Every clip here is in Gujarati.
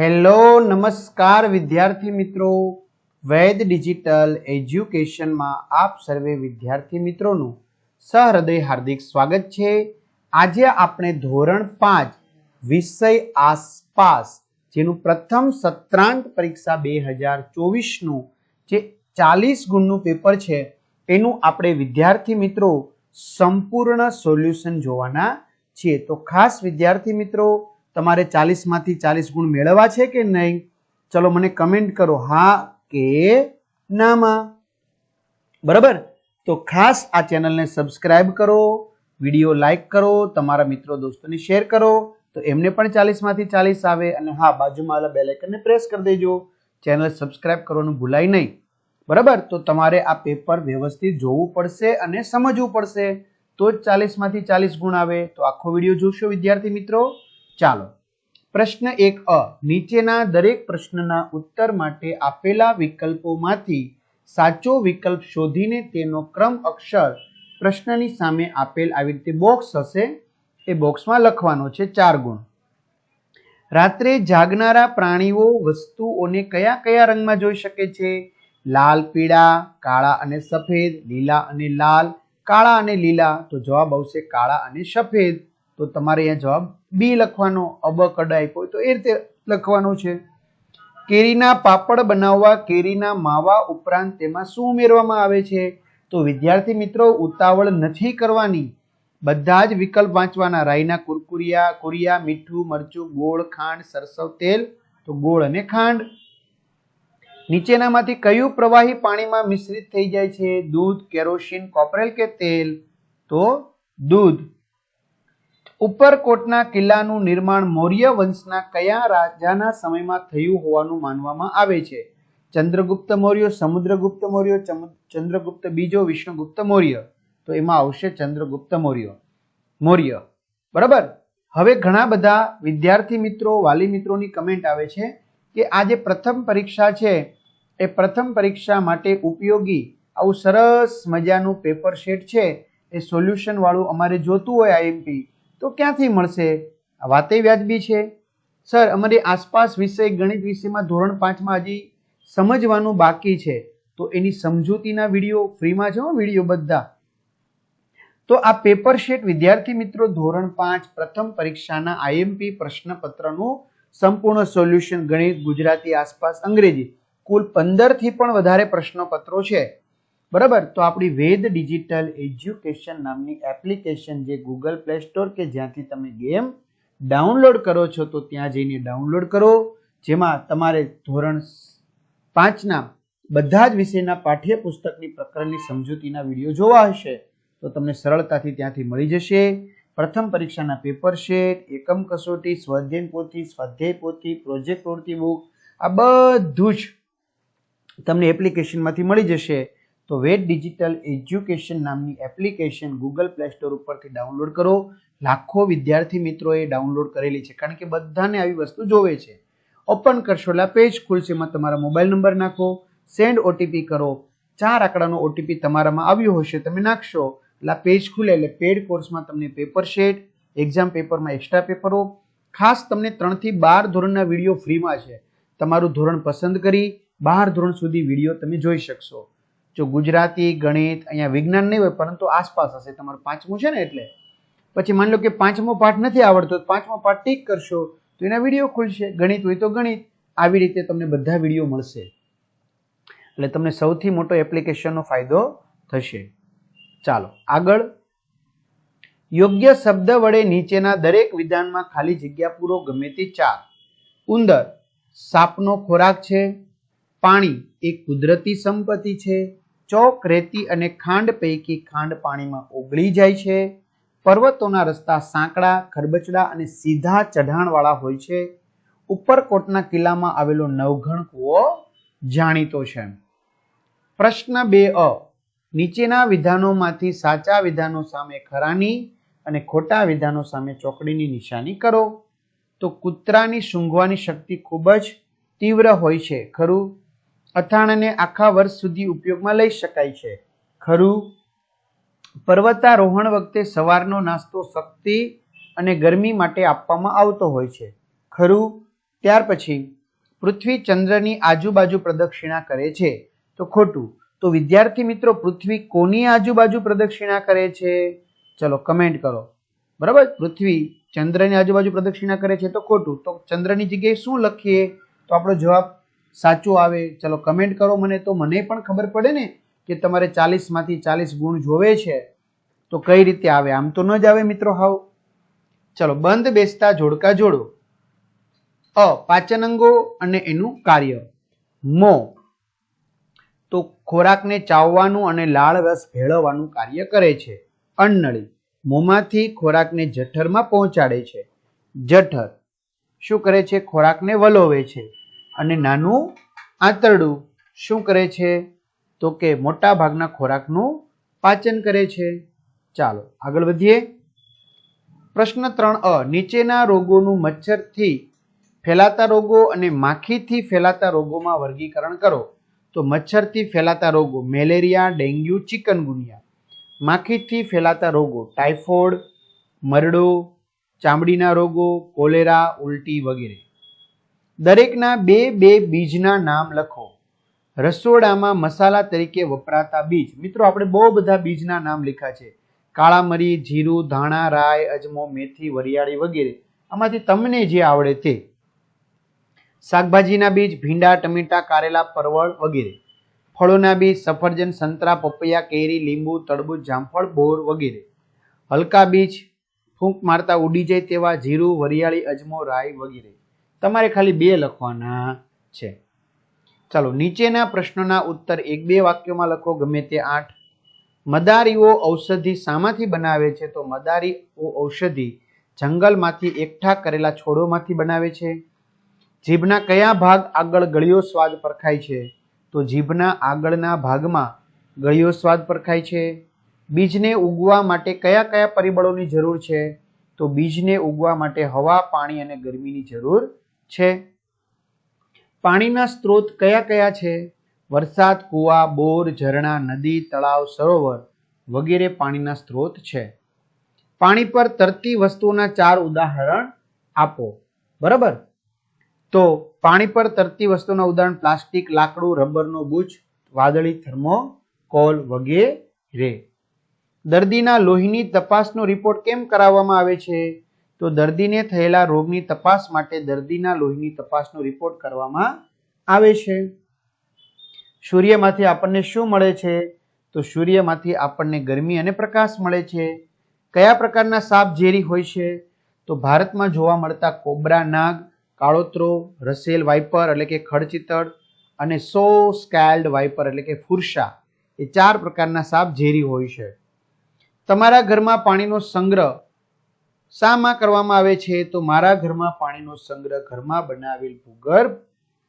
હેલો, નમસ્કાર વિદ્યાર્થી મિત્રો. વૈદ ડિજિટલ એજ્યુકેશનમાં આપ સર્વે વિદ્યાર્થી મિત્રોનું સહૃદય હાર્દિક સ્વાગત છે. આજે આપણે ધોરણ પાંચ, વિષય આસપાસ, જેનું પ્રથમ સત્રાંત પરીક્ષા બે હજાર ચોવીસનું જે ચાલીસ ગુણનું પેપર છે એનું આપણે વિદ્યાર્થી મિત્રો સંપૂર્ણ સોલ્યુશન જોવાના છીએ. તો ખાસ વિદ્યાર્થી મિત્રો તમારે ચાલીસમાંથી ચાલીસ ગુણ મેળવવા છે કે નહીં? ચલો મને કમેન્ટ કરો. હા કે નામાં. બરાબર? તો ખાસ આ ચેનલને સબસ્ક્રાઇબ કરો, વીડિયો લાઇક કરો, તમારા મિત્રો દોસ્તોને શેર કરો, તો એમને પણ ચાલીસમાંથી ચાલીસ આવે અને હા, બાજુમાં આવેલા આઇકનને પ્રેસ કરી દેજો. ચેનલ સબસ્ક્રાઇબ કરવાનું ભૂલાય નહીં. બરાબર? તો તમારે આ પેપર વ્યવસ્થિત જોવું પડશે અને સમજવું પડશે. તો જ ચાલીસમાંથી ચાલીસ ગુણ આવે. તો આખો વીડિયો જોશો વિદ્યાર્થી મિત્રો. ચાલો. પ્રશ્ન એક અ. નીચેના દરેક પ્રશ્નના ઉત્તર માટે આપેલા વિકલ્પોમાંથી સાચો વિકલ્પ શોધીને તેનો ક્રમ અક્ષર પ્રશ્નની સામે આપેલ આવી રીતે બોક્સ હશે. એ બોક્સમાં લખવાનો છે ચાર ગુણ. રાત્રે જાગનારા પ્રાણીઓ વસ્તુઓને કયા કયા રંગમાં જોઈ શકે છે? લાલ, પીળા, કાળા અને સફેદ, લીલા અને લાલ, કાળા અને લીલા? તો જવાબ આવશે કાળા અને સફેદ. તો તમારે અહીંયા જવાબ બી લખવાનો, અબ કડ આપ્યો તો એ રીતે લખવાનું છે. કેરીના પાપડ બનાવવા, કેરીના માવા ઉપરાંત તેમાં શું ઉમેરવામાં આવે છે? તો વિદ્યાર્થી મિત્રો, ઉતાવળ નથી કરવાની. બધા જ વિકલ્પ વાંચવાના. રાઈના કુરકુરિયા, કુરિયા, મીઠું, મરચું, ગોળ, ખાંડ, સરસવ, તેલ, તો ગોળ અને ખાંડ. નીચેનામાંથી કયું પ્રવાહી પાણીમાં મિશ્રિત થઈ જાય છે? દૂધ, કેરોસીન, કોપરેલ કે તેલ? તો દૂધ. ઉપરકોટના કિલ્લાનું નિર્માણ મૌર્ય વંશના કયા રાજાના સમયમાં થયું હોવાનું માનવામાં આવે છે? ચંદ્રગુપ્ત મૌર્ય, સમુદ્રગુપ્ત મૌર્ય ચંદ્રગુપ્ત બીજો વિષ્ણુગુપ્ત મૌર્ય. તો એમાં આવશે ચંદ્રગુપ્ત મૌર્ય. મૌર્ય. બરાબર? હવે ઘણા બધા વિદ્યાર્થી મિત્રો, વાલી મિત્રોની કમેન્ટ આવે છે કે આ જે પ્રથમ પરીક્ષા છે, એ પ્રથમ પરીક્ષા માટે ઉપયોગી આવું સરસ મજાનું પેપર શેટ છે. એ સોલ્યુશન વાળું અમારે જોતું હોય આઈએમપી તો ક્યાંથી મળશે? વાતે વ્યાજબી છે. સર, અમારી આસપાસ વિષય ગણિત વિષયમાં ધોરણ પાંચમાં હજી સમજવાનું બાકી છે. તો એની સમજૂતીના વીડિયો ફ્રીમાં છે વીડિયો બધા. તો આ પેપર શીટ વિદ્યાર્થી મિત્રો, ધોરણ પાંચ, પ્રથમ પરીક્ષાના આઈએમપી પ્રશ્નપત્રનું સંપૂર્ણ સોલ્યુશન ગણિત ગુજરાતી આસપાસ અંગ્રેજી. કુલ પંદરથી પણ વધારે પ્રશ્નપત્રો છે. બરાબર? તો આપણી વેદ ડિજિટલ એજ્યુકેશન નામની એપ્લિકેશન જે ગૂગલ પ્લે સ્ટોર કે જ્યાંથી તમે ગેમ ડાઉનલોડ કરો છો, તો ત્યાં જઈને ડાઉનલોડ કરો. જેમાં તમારે ધોરણ પાંચના બધા જ વિષયના પાઠ્યપુસ્તકની પ્રકરણની સમજૂતીના વીડિયો જોવા હશે, તો તમને સરળતાથી ત્યાંથી મળી જશે. પ્રથમ પરીક્ષાના પેપર શેટ એકમ કસોટી, સ્વાધ્યાય પોથી સ્વાધ્યાય પોથી, પ્રોજેક્ટ પ્રવૃત્તિ બુક, આ બધું જ તમને એપ્લિકેશનમાંથી મળી જશે. તો વેટ ડિજિટલ એજ્યુકેશન નામની એપ્લિકેશન ગૂગલ પ્લે સ્ટોર ઉપરથી ડાઉનલોડ કરો. લાખો વિદ્યાર્થી મિત્રોએ ડાઉનલોડ કરેલી છે. કારણ કે બધાને આવી વસ્તુ જોવે છે. ઓપન કરશો એટલે પેજ ખુલશે. એમાં તમારા મોબાઈલ નંબર નાખો. સેન્ડ ઓટીપી કરો. ચાર આંકડાનો ઓટીપી તમારામાં આવ્યો હશે. તમે નાખશો એટલે પેજ ખુલે એટલે પેડ કોર્સમાં તમને પેપર શેટ એક્ઝામ પેપરમાં એક્સ્ટ્રા પેપરો. ખાસ તમને ત્રણથી બાર ધોરણના વીડિયો ફ્રીમાં છે. તમારું ધોરણ પસંદ કરી બાર ધોરણ સુધી વીડિયો તમે જોઈ શકશો. જો ગુજરાતી, ગણિત, અહીંયા વિજ્ઞાન નહીં હોય, પરંતુ આસપાસ હશે, તમારું પાંચમું છે ને એટલે. પછી માની લો કે પાંચમો પાઠ નથી આવડતો પાંચમો પાઠ ટીક કરશો, તો એના વીડિયો ખુલશે. ગણિત હોય તો ગણિત, આવી રીતે તમને બધા વીડિયો મળશે. એટલે તમને સૌથી મોટો એપ્લિકેશનનો ફાયદો થશે. ચાલો, આગળ. યોગ્ય શબ્દ વડે નીચેના દરેક વિધાનમાં ખાલી જગ્યા પૂરો ગમે તે ચાર. ઉંદર, સાપનો ખોરાક છે. પાણી એ કુદરતી સંપત્તિ છે. ચોક રેતી અને ખાંડ પૈકી ખાંડ પાણીમાં ઓગળી જાય છે. પર્વતોના રસ્તા સાંકડા ખરબચડા અને સીધા ચઢાણવાળા હોય છે. ઉપરકોટના કિલ્લામાં આવેલો નવઘણ કૂવો જાણીતો છે. પ્રશ્ન બે અ. નીચેના વિધાનોમાંથી સાચા વિધાનો સામે ખરાની અને ખોટા વિધાનો સામે ચોકડીની નિશાની કરો. તો કૂતરાની સૂંઘવાની શક્તિ ખૂબ જ તીવ્ર હોય છે. ખરું? અથાણાને આખા વર્ષ સુધી ઉપયોગમાં લઈ શકાય છે. ખરું? પર્વતારોહણ વખતે સવારનો નાસ્તો શક્તિ અને ગરમી માટે આપવામાં આવતો હોય છે. ખરું? ત્યાર પછી પૃથ્વી ચંદ્રની આજુબાજુ પ્રદક્ષિણા કરે છે. તો ખોટું. તો વિદ્યાર્થી મિત્રો, પૃથ્વી કોની આજુબાજુ પ્રદક્ષિણા કરે છે? ચલો કમેન્ટ કરો. બરાબર? પૃથ્વી ચંદ્રની આજુબાજુ પ્રદક્ષિણા કરે છે તો ખોટું. તો ચંદ્રની જગ્યાએ શું લખીએ? તો આપણો જવાબ સાચો આવે? ચલો કમેન્ટ કરો. મને તો, મને પણ ખબર પડે ને કે તમારે ચાલીસમાંથી ચાલીસ ગુણ જોવે છે. તો કઈ રીતે આવે? આમ તો ન જ આવે મિત્રો હાવ. ચલો, બંધ, બેસતા, જોડકા, જોડો. અ પાચન અંગો અને એનું કાર્ય. મો, તો ખોરાકને ચાવવાનું અને લાળ રસ ભેળવવાનું કાર્ય કરે છે. અન્નળી, મોંમાંથી ખોરાકને જઠરમાં પહોંચાડે છે. જઠર, શું કરે છે? ખોરાકને વલોવે છે. અને નાનું આંતરડું શું કરે છે? તો કે મોટા ભાગના ખોરાકનું પાચન કરે છે. ચાલો, આગળ વધીએ. પ્રશ્ન ત્રણ અ, નીચેના રોગોનું મચ્છરથી ફેલાતા રોગો અને માખીથી ફેલાતા રોગોમાં વર્ગીકરણ કરો. તો મચ્છરથી ફેલાતા રોગો મેલેરિયા, ડેન્ગ્યુ, ચિકનગુનિયા. માખીથી ફેલાતા રોગો ટાઇફોઇડ મરડો, ચામડીના રોગો, કોલેરા, ઉલટી વગેરે. દરેકના બે બે બીજના નામ લખો. રસોડામાં મસાલા તરીકે વપરાતા બીજ. મિત્રો, આપણે બહુ બધા બીજના નામ લખ્યા છે. કાળા મરી જીરું, ધાણા રાય અજમો, મેથી, વરિયાળી વગેરે. આમાંથી તમને જે આવડે તે. શાકભાજીના બીજ, ભીંડા, ટમેટા, કારેલા, પરવળ વગેરે. ફળોના બીજ, સફરજન, સંતરા, પપૈયા, કેરી, લીંબુ તડબૂચ જામફળ, બોર વગેરે. હલકા બીજ, ફૂંક મારતા ઉડી જાય તેવા જીરું, વરિયાળી, અજમો, રાઈ વગેરે. તમારે ખાલી બે લખવાના છે. ચાલો, નીચેના પ્રશ્નોના ઉત્તર એક બે વાક્યોમાં લખો, ગમે તે આઠ. મદારીઓ ઔષધિ શામાંથી બનાવે છે? તો મદારીઓ ઔષધિ જંગલમાંથી એકઠા કરેલા છોડોમાંથી બનાવે છે. જીભના કયા ભાગ આગળ ગળ્યો સ્વાદ પરખાય છે? તો જીભના આગળના ભાગમાં ગળ્યો સ્વાદ પરખાય છે. બીજને ઉગવા માટે કયા કયા પરિબળોની જરૂર છે? તો બીજને ઉગવા માટે હવા, પાણી અને ગરમીની જરૂર છે? પાણીના સ્ત્રોત કયા કયા છે? વરસાદ, કૂવા, બોર, ઝરણા, નદી, તળાવ, સરોવર વગેરે પાણીના સ્ત્રોત છે. પાણી પર તરતી વસ્તુઓના ચાર ઉદાહરણ આપો. બરાબર? તો પાણી પર તરતી વસ્તુના ઉદાહરણ પ્લાસ્ટિક, લાકડું, રબરનો બુચ વાદળી થર્મોકોલ વગેરે. દર્દીના લોહીની તપાસનો રિપોર્ટ કેમ કરાવવામાં આવે છે? તો દર્દીને થયેલા રોગની તપાસ માટે દર્દીના લોહીની તપાસનો રિપોર્ટ કરવામાં આવે છે. સૂર્યમાંથી આપણને શું મળે છે? તો સૂર્યમાંથી આપણને ગરમી અને પ્રકાશ મળે છે. કયા પ્રકારના સાપ ઝેરી હોય છે? તો ભારતમાં જોવા મળતા કોબરા, નાગ, કાળોતરો, રસેલ વાઇપર એટલે કે ખડચિતળ અને સો સ્કેલ્ડ વાઇપર એટલે કે ફુરસા એ ચાર પ્રકારના સાપ ઝેરી હોય છે. તમારા ઘરમાં પાણીનો સંગ્રહ શામાં કરવામાં આવે છે તો મારા ઘરમાં પાણીનો સંગ્રહ ઘરમાં બનાવેલ ભૂગર્ભ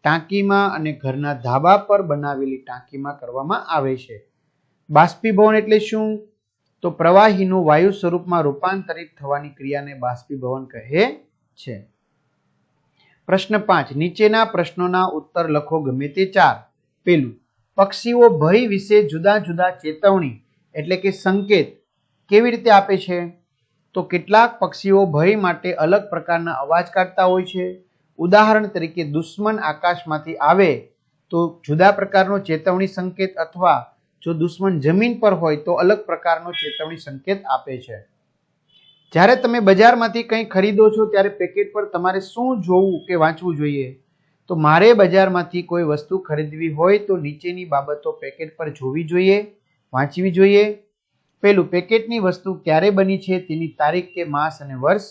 ટાંકીમાં અને ઘરના ધાબા પર બનાવેલી ટાંકીમાં કરવામાં આવે છે. બાષ્પીભવન એટલે શું? તો પ્રવાહીનું વાયુ સ્વરૂપમાં રૂપાંતરિત થવાની ક્રિયાને બાષ્પીભવન કહે છે. પ્રશ્ન પાંચ, નીચેના પ્રશ્નોના ઉત્તર લખો ગમે તે ચાર. પેલું, પક્ષીઓ ભય વિશે જુદા જુદા ચેતવણી એટલે કે સંકેત કેવી રીતે આપે છે? તો કેટલાક પક્ષીઓ ભય માટે અલગ પ્રકારના અવાજ કાઢતા હોય છે. ઉદાહરણ તરીકે દુશ્મન આકાશમાંથી આવે તો જુદા પ્રકારનો ચેતવણી સંકેત અથવા જો દુશ્મન જમીન પર હોય તો અલગ પ્રકારનો ચેતવણી સંકેત આપે છે. જ્યારે તમે બજારમાંથી કંઈ ખરીદો છો ત્યારે પેકેટ પર તમારે શું જોવું કે વાંચવું જોઈએ? તો મારે બજારમાંથી કોઈ વસ્તુ ખરીદવી હોય તો નીચેની બાબતો પેકેટ પર જોવી જોઈએ, વાંચવી જોઈએ પેલું પેકેટની વસ્તુ ક્યારે બની છે, તેની તારીખ કે માસ અને વર્ષ,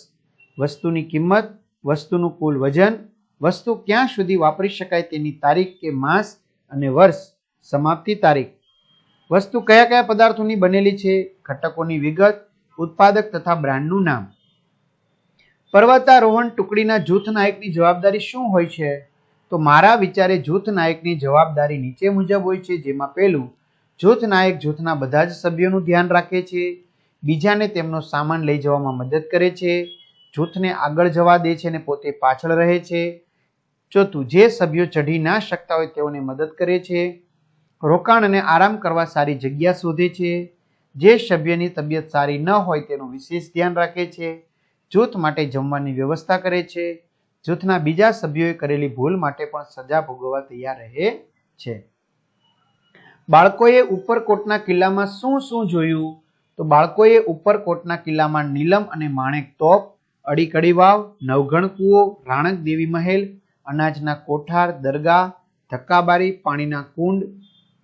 વસ્તુની કિંમત, વસ્તુનું કુલ વજન, વસ્તુ ક્યાં સુધી વાપરી શકાય, તેની તારીખ કે માસ અને વર્ષ, સમાપ્તિ તારીખ. વસ્તુ કયા કયા પદાર્થોની બનેલી છે, ઘટકોની વિગત, ઉત્પાદક તથા બ્રાન્ડનું નામ. પર્વતારોહણ ટુકડીના જૂથ નાયકની જવાબદારી શું હોય છે? તો મારા વિચારે જૂથ નાયકની જવાબદારી નીચે મુજબ હોય છે, જેમાં પહેલું જૂથ નાયક જૂથના બધા જ સભ્યોનું ધ્યાન રાખે છે. બીજાને તેમનો સામાન લઈ જવામાં મદદ કરે છે. જૂથને આગળ જવા દે છે અને પોતે પાછળ રહે છે. ચોથું, જે સભ્યો ચઢી ના શકતા હોય તેઓને મદદ કરે છે. રોકાણ અને આરામ કરવા સારી જગ્યા શોધે છે. જે સભ્યની તબિયત સારી ન હોય તેનું વિશેષ ધ્યાન રાખે છે. જૂથ માટે જમવાની વ્યવસ્થા કરે છે. જૂથના બીજા સભ્યોએ કરેલી ભૂલ માટે પણ સજા ભોગવવા તૈયાર રહે છે. બાળકોએ ઉપરકોટના કિલ્લામાં શું શું જોયું? તો બાળકોએ ઉપરકોટના કિલ્લામાં નીલમ અને માણેક તોપ, અડીકડી વાવ, નવઘણ કૂવો, રાણક દેવી મહેલ, અનાજના કોઠાર, દરગાહ, ધક્કાબારી, પાણીના કુંડ,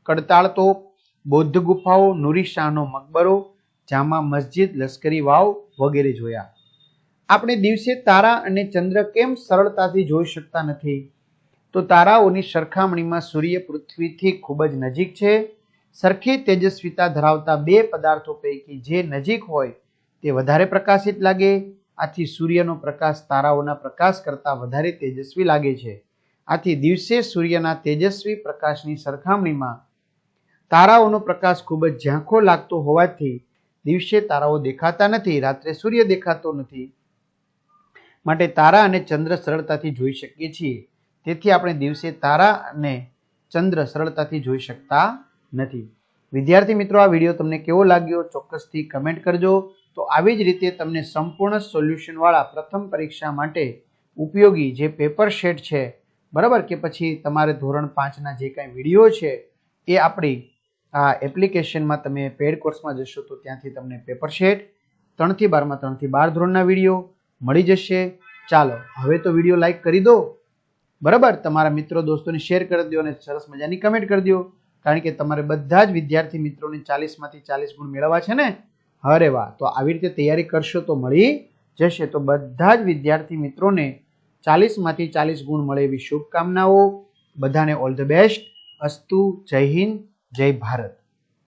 કડતાળ તોપ, બૌદ્ધ ગુફાઓ, નુરી શાહનો મકબરો, જામા મસ્જિદ, લશ્કરી વાવ વગેરે જોયા. આપણે દિવસે તારા અને ચંદ્ર કેમ સરળતાથી જોઈ શકતા નથી? તો તારાઓની સરખામણીમાં સૂર્ય પૃથ્વીથી ખૂબ જ નજીક છે. સરખી તેજસ્વીતા ધરાવતા બે પદાર્થો પૈકી જે નજીક હોય તે વધારે પ્રકાશિત લાગે. આથી સૂર્યનો પ્રકાશ તારાઓના પ્રકાશ કરતાં વધારે તેજસ્વી લાગે છે. આથી દિવસે સૂર્યના તેજસ્વી પ્રકાશની સરખામણીમાં તારાઓનો પ્રકાશ ખૂબ જ ઝાંખો લાગતો હોવાથી દિવસે તારાઓ દેખાતા નથી, રાત્રે સૂર્ય દેખાતો નથી. માટે તારા અને ચંદ્ર સરળતાથી જોઈ શકીએ છીએ. તેથી આપણે દિવસે તારા અને ચંદ્ર સરળતાથી જોઈ શકતા નથી. વિદ્યાર્થી મિત્રો, આ વીડિયો તમને કેવો લાગ્યો ચોક્કસથી કમેન્ટ કરજો. તો આવી જ રીતે તમને સંપૂર્ણ સોલ્યુશનવાળા પ્રથમ પરીક્ષા માટે ઉપયોગી જે પેપર શેટ છે, બરાબર કે પછી તમારે ધોરણ પાંચના જે કાંઈ વીડિયો છે, એ આપણી આ એપ્લિકેશનમાં તમે પેડ કોર્સમાં જશો તો ત્યાંથી તમને પેપર શેટ ત્રણથી બારમાં ત્રણથી બાર ધોરણના વીડિયો મળી જશે. ચાલો, હવે તો વીડિયો લાઈક કરી દો. બરાબર? તમારા મિત્રો દોસ્તોને શેર કરી દો અને સરસ મજાની કમેન્ટ કરી દો. કારણ કે તમારે બધા જ વિદ્યાર્થી મિત્રોને ચાલીસમાંથી ચાલીસ ગુણ મેળવવા છે ને? અરે વાહ! તો આવી રીતે તૈયારી કરશો તો મળી જશે. તો બધા જ વિદ્યાર્થી મિત્રોને ચાલીસમાંથી ચાલીસ ગુણ મળે એવી શુભકામનાઓ. બધાને ઓલ ધ બેસ્ટ અસ્તુ, જય હિન્દ, જય ભારત.